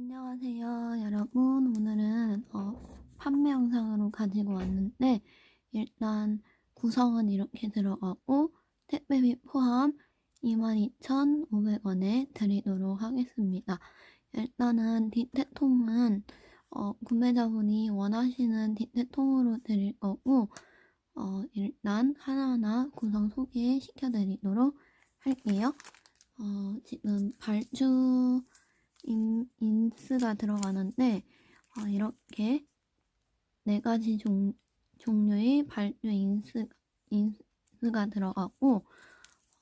안녕하세요, 여러분. 오늘은 어, 판매 영상으로 가지고 왔는데 일단 구성은 이렇게 들어가고 택배비 포함 22,500원에 드리도록 하겠습니다. 일단은 디테통은 어, 구매자분이 원하시는 디테통으로 드릴 거고 어, 일단 하나하나 구성 소개시켜 드리도록 할게요. 어, 지금 발주 인, 인스가 들어가는데 어, 이렇게 네 가지 종, 종류의 발주 인스, 인스가 들어가고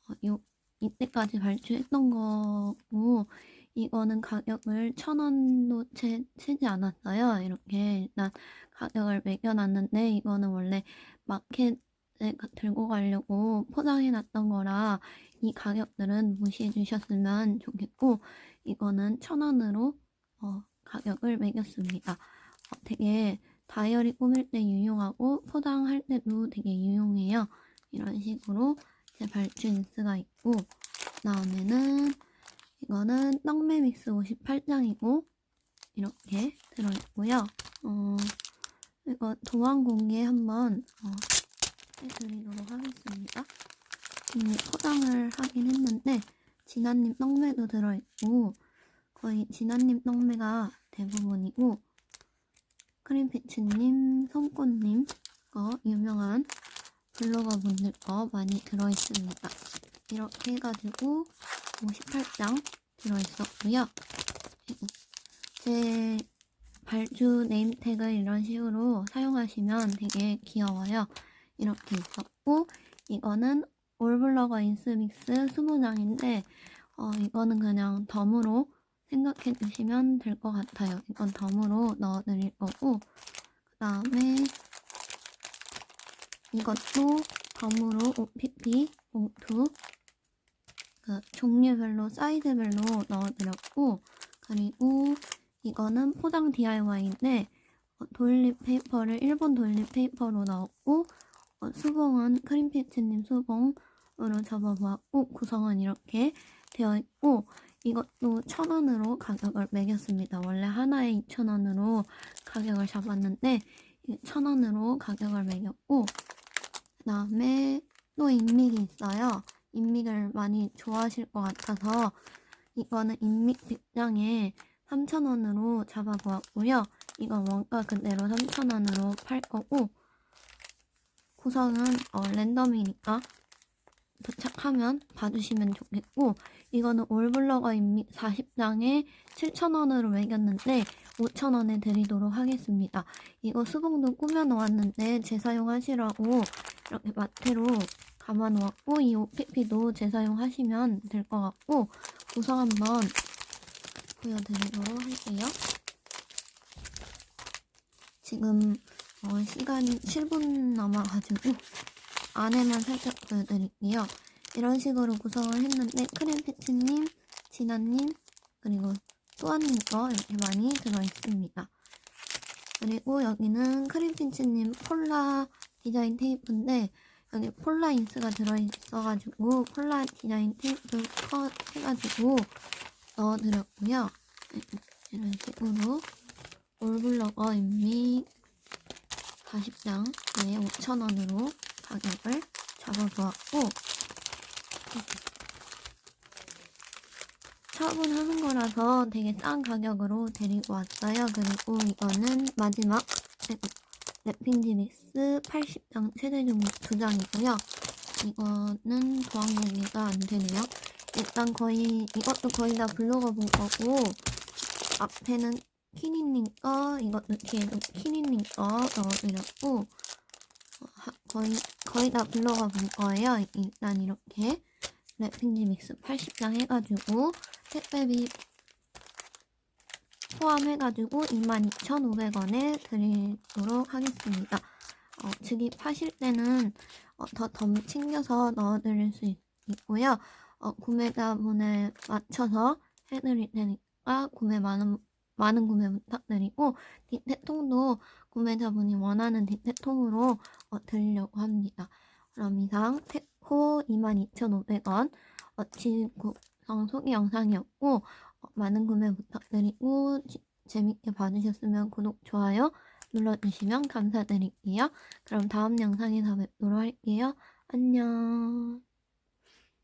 어, 요, 이때까지 발주했던 거고 이거는 가격을 천 원도 채, 채지 않았어요. 이렇게 일단 가격을 매겨놨는데 이거는 원래 마켓 에 가- 들고 가려고 포장해놨던 거라 이 가격들은 무시해 주셨으면 좋겠고 이거는 천 원으로 어, 가격을 매겼습니다. 어, 되게 다이어리 꾸밀 때 유용하고 포장할 때도 되게 유용해요. 이런 식으로 제 발주 인스가 있고 다음에는 이거는 떡메 믹스 58장이고 이렇게 들어있고요. 어, 이거 도안 공개 한번 어, 해드리도록 하겠습니다. 이미 포장을 하긴 했는데 진아님 떡매도 들어있고 거의 진아님 떡매가 대부분이고 크림피츠님, 손꽃님 거 유명한 블로거 분들 거 많이 들어있습니다. 이렇게 해가지고 58장 들어있었고요. 그리고 제 발주 네임택을 이런 식으로 사용하시면 되게 귀여워요. 이렇게 있었고 이거는 올블러거 인스믹스 20장인데 어, 이거는 그냥 덤으로 생각해 주시면 될 것 같아요. 이건 덤으로 넣어 드릴 거고 그 다음에 이것도 덤으로 OPP 봉투 그 종류별로 사이즈별로 넣어 드렸고 그리고 이거는 포장 DIY인데 어, 돌립 페이퍼를 일본 돌립 페이퍼로 넣었고 어, 수봉은 크림피츠님 수봉으로 접어보았고 구성은 이렇게 되어 있고 이것도 천 원으로 가격을 매겼습니다. 원래 하나에 2천 원으로 가격을 잡았는데 이게 천 원으로 가격을 매겼고 그 다음에 또 인믹이 있어요. 인믹을 많이 좋아하실 것 같아서 이거는 인믹 100장에 3,000원으로 잡아보았고요. 이건 원가 그대로 3,000원으로 팔 거고 구성은 어, 랜덤이니까 도착하면 봐주시면 좋겠고 이거는 올블러거 인믹 40장에 7,000원으로 매겼는데 5,000원에 드리도록 하겠습니다. 이거 수봉도 꾸며 놓았는데 재사용하시라고 이렇게 마테로 감아 놓았고 이 OPP도 재사용하시면 될 것 같고 구성 한번 보여드리도록 할게요. 지금 어, 시간이 7분 남아가지고 안에만 살짝 보여드릴게요. 이런 식으로 구성을 했는데 크림피치님, 진아님, 그리고 또한님 거 이렇게 많이 들어있습니다. 그리고 여기는 크림피치님 폴라 디자인 테이프인데 여기 폴라 인스가 들어있어가지고 폴라 디자인 테이프 컷 해가지고 넣어드렸고요. 이런 식으로 올블러거 인믹 40장에 5,000원으로 가격을 잡아보았고 처분하는 거라서 되게 싼 가격으로 데리고 왔어요. 그리고 이거는 마지막 랩핑지 믹스 80장 최대 종류 2장이고요. 이거는 도안 공개가 안 되네요. 일단 거의 이것도 거의 다 블로거 본 거고 앞에는 키니님 거 이것도 뒤에도 키니님 거 넣어드렸고 거의 거의 다 블로거 본 거예요. 일단 이렇게 랩핑지 믹스 80장 해가지고 택배비 포함해가지고 22,500원에 드리도록 하겠습니다. 어, 즉입 하실 때는 어, 더덤 챙겨서 넣어드릴 수 있, 있고요. 어, 구매자분에 맞춰서 해드릴 테니까 구매 많은 많은 구매 부탁드리고 디테통도 구매자분이 원하는 디테통으로 어, 드리려고 합니다. 그럼 이상 테코 22,500원 어, 지구성 소개 영상이었고 어, 많은 구매 부탁드리고 지- 재밌게 봐주셨으면 구독, 좋아요 눌러주시면 감사드릴게요. 그럼 다음 영상에서 뵙도록 할게요. 안녕.